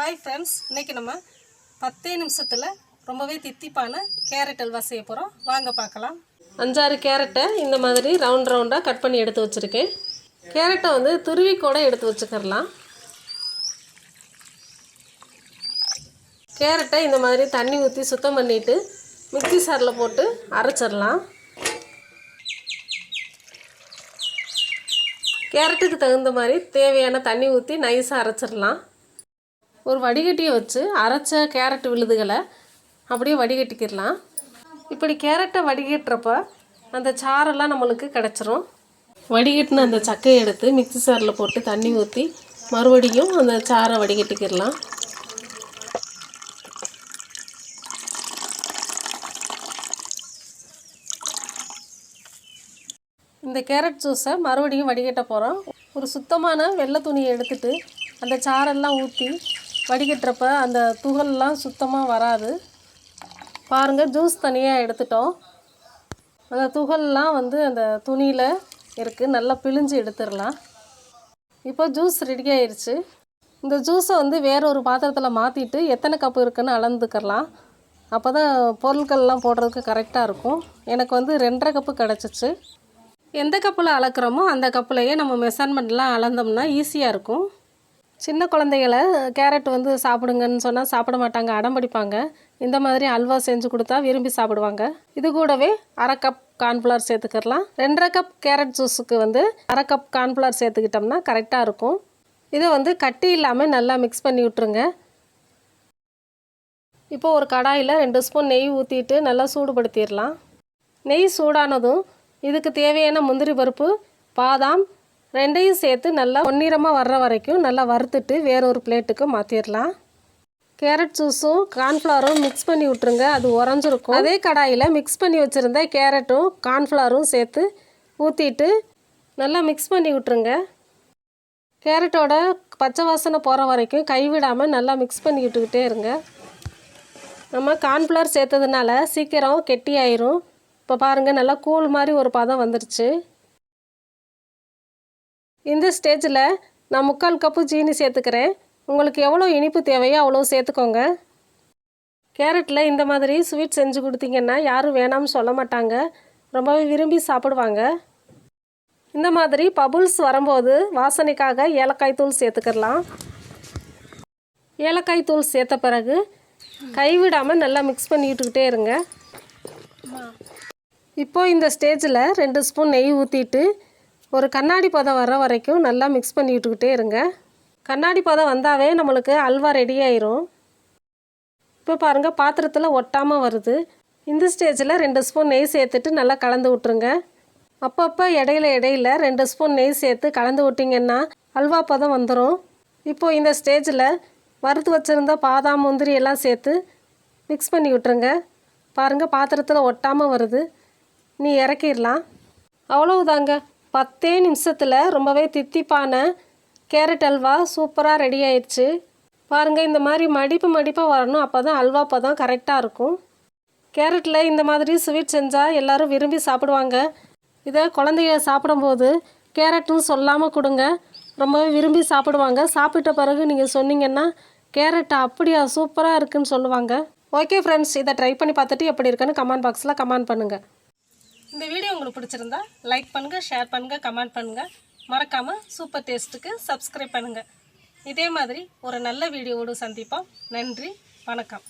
Hi friends இன்னைக்கு நம்ம பத்தே நிமிஷத்தில் ரொம்பவே தித்திப்பான கேரட் அல்வா செய்ய போகிறோம் வாங்க பார்க்கலாம். அஞ்சாறு கேரட்டை இந்த மாதிரி ரவுண்ட் ரவுண்டாக கட் பண்ணி எடுத்து வச்சுருக்கேன். கேரட்டை வந்து துருவி கூட எடுத்து வச்சுக்கிறலாம். கேரட்டை இந்த மாதிரி தண்ணி ஊற்றி சுத்தம் பண்ணிவிட்டு மிக்சி சாரில் போட்டு அரைச்சிடலாம். கேரட்டுக்கு தகுந்த மாதிரி தேவையான தண்ணி ஊற்றி நைஸாக அரைச்சிடலாம். ஒரு வடிகட்டியை வச்சு அரைச்ச கேரட் விழுதுகளை அப்படியே வடிகட்டிக்கிடலாம். இப்படி கேரட்டை வடிகட்டுறப்ப அந்த சாரெல்லாம் நம்மளுக்கு கிடச்சிரும். வடிகட்டின அந்த சக்கையை எடுத்து மிக்ஸி சாரில் போட்டு தண்ணி ஊற்றி மறுபடியும் அந்த சாரை வடிகட்டிக்கிடலாம். இந்த கேரட் ஜூஸை மறுபடியும் வடிகட்ட போகிறோம். ஒரு சுத்தமான வெள்ளை துணியை எடுத்துட்டு அந்த சாரெல்லாம் ஊற்றி வடிகட்டுறப்ப அந்த துகள்லாம் சுத்தமாக வராது. பாருங்கள் ஜூஸ் தனியாக எடுத்துட்டோம். அந்த துகள்லாம் வந்து அந்த துணியில் இருக்குது நல்லா பிழிஞ்சு எடுத்துடலாம். இப்போ ஜூஸ் ரெடி ஆயிடுச்சு இந்த ஜூஸை வந்து வேற ஒரு பாத்திரத்தில் மாற்றிட்டு எத்தனை கப்பு இருக்குன்னு அளந்துக்கலாம் அப்போ தான் பொருட்கள்லாம் போடுறதுக்கு கரெக்டாக இருக்கும். எனக்கு வந்து ரெண்டரை கப்பு கிடச்சிச்சு. எந்த கப்பில் அளக்குறோமோ அந்த கப்புலையே நம்ம மெஷர்மெண்ட்லாம் அளந்தோம்னா ஈஸியாக இருக்கும். சின்ன குழந்தைகளை கேரட் வந்து சாப்பிடுங்கன்னு சொன்னால் சாப்பிட மாட்டாங்க அடம் பிடிப்பாங்க. இந்த மாதிரி அல்வா செஞ்சு கொடுத்தா விரும்பி சாப்பிடுவாங்க. இது கூடவே அரை கப் கார்ன்ஃப்ளவர் சேர்த்துக்கிடலாம். ரெண்டரை கப் கேரட் ஜூஸுக்கு வந்து அரை கப் கார்ன்ஃப்ளவர் சேர்த்துக்கிட்டோம்னா கரெக்டாக இருக்கும். இதை வந்து கட்டி இல்லாமல் நல்லா மிக்ஸ் பண்ணி விட்ருங்க இப்போ ஒரு கடாயில் ரெண்டு ஸ்பூன் நெய் ஊற்றிட்டு நல்லா சூடுபடுத்திடலாம். நெய் சூடானதும் இதுக்கு தேவையான முந்திரி பருப்பு பாதாம் ரெண்டையும் சேர்த்து நல்லா பொன்னிறமாக வர்ற வரைக்கும் நல்லா வறுத்துட்டு வேறொரு பிளேட்டுக்கு மாற்றிடலாம் கேரட் ஜூஸும் கார்ன்ஃப்ளவரும் மிக்ஸ் பண்ணி விட்ருங்க அது உறைஞ்சிருக்கும். அதே கடாயில் மிக்ஸ் பண்ணி வச்சுருந்த கேரட்டும் கார்ன்ஃப்ளவரும் சேர்த்து ஊற்றிட்டு நல்லா மிக்ஸ் பண்ணி விட்ருங்க கேரட்டோட பச்சை வாசனை போகிற வரைக்கும் கைவிடாமல் நல்லா மிக்ஸ் பண்ணி விட்டுக்கிட்டே இருங்க. நம்ம கார்ன்ஃப்ளவர் சேர்த்ததுனால சீக்கிரம் கெட்டி ஆயிரும் இப்போ பாருங்கள் நல்லா கூழ் மாதிரி ஒரு பதம் வந்துருச்சு. இந்த ஸ்டேஜில் நான் முக்கால் கப்பு ஜீனி சேர்த்துக்கிறேன். உங்களுக்கு எவ்வளோ இனிப்பு தேவையோ அவ்வளோ சேர்த்துக்கோங்க. கேரட்டில் இந்த மாதிரி ஸ்வீட் செஞ்சு கொடுத்தீங்கன்னா யாரும் வேணாம்னு சொல்ல மாட்டாங்க. ரொம்பவே விரும்பி சாப்பிடுவாங்க. இந்த மாதிரி பபுள்ஸ் வரும்போது வாசனைக்காக ஏலக்காய் தூள் சேர்த்துக்கிடலாம் ஏலக்காய் தூள் சேர்த்த பிறகு கைவிடாமல் நல்லா மிக்ஸ் பண்ணி விட்டுக்கிட்டே இருங்க. இப்போ இந்த ஸ்டேஜில் ரெண்டு ஸ்பூன் நெய் ஊற்றிட்டு ஒரு கண்ணாடி பதம் வர வரைக்கும் நல்லா மிக்ஸ் பண்ணி விட்டுக்கிட்டே இருங்க. கண்ணாடி பதம் வந்தாவே நம்மளுக்கு அல்வா ரெடி ஆயிரும். இப்போ பாருங்கள் பாத்திரத்தில் ஒட்டாமல் வருது. இந்த ஸ்டேஜில் ரெண்டு ஸ்பூன் நெய் சேர்த்துட்டு நல்லா கலந்து விட்ருங்க அப்பப்போ இடையில இடையில ரெண்டு ஸ்பூன் நெய் சேர்த்து கலந்து விட்டிங்கன்னா அல்வா பதம் வந்துடும் இப்போது இந்த ஸ்டேஜில் வறுத்து வச்சுருந்த பாதாம் முந்திரி எல்லாம் சேர்த்து மிக்ஸ் பண்ணி விட்ருங்க பாருங்கள் பாத்திரத்தில் ஒட்டாமல் வருது. நீ இறக்கிடலாம். அவ்வளவுதாங்க. பத்தே நிமிஷத்தில் ரொம்பவே தித்திப்பான கேரட் அல்வா சூப்பராக ரெடி ஆயிடுச்சு. பாருங்கள் இந்த மாதிரி மடிப்பு மடிப்பாக வரணும். அப்போ தான் அல்வா அப்போ தான் கரெக்டாக இருக்கும். கேரட்டில் இந்த மாதிரி ஸ்வீட் செஞ்சால் எல்லோரும் விரும்பி சாப்பிடுவாங்க. இதை குழந்தைய சாப்பிடும்போது கேரட்னு சொல்லாமல் கொடுங்க. ரொம்பவே விரும்பி சாப்பிடுவாங்க. சாப்பிட்ட பிறகு நீங்கள் சொன்னீங்கன்னா கேரட் அப்படியா சூப்பராக இருக்குன்னு சொல்லுவாங்க. ஓகே ஃப்ரெண்ட்ஸ் இதை ட்ரை பண்ணி பார்த்துட்டு எப்படி இருக்குன்னு கமெண்ட் பாக்ஸில் கமெண்ட் பண்ணுங்கள் இந்த வீடியோ உங்களுக்கு பிடிச்சிருந்தா லைக் பண்ணுங்கள் ஷேர் பண்ணுங்கள் கமெண்ட் பண்ணுங்கள் மறக்காமல் சூப்பர் டேஸ்ட்டுக்கு சப்ஸ்கிரைப் பண்ணுங்கள் இதே மாதிரி ஒரு நல்ல வீடியோவோடு சந்திப்போம். நன்றி வணக்கம்.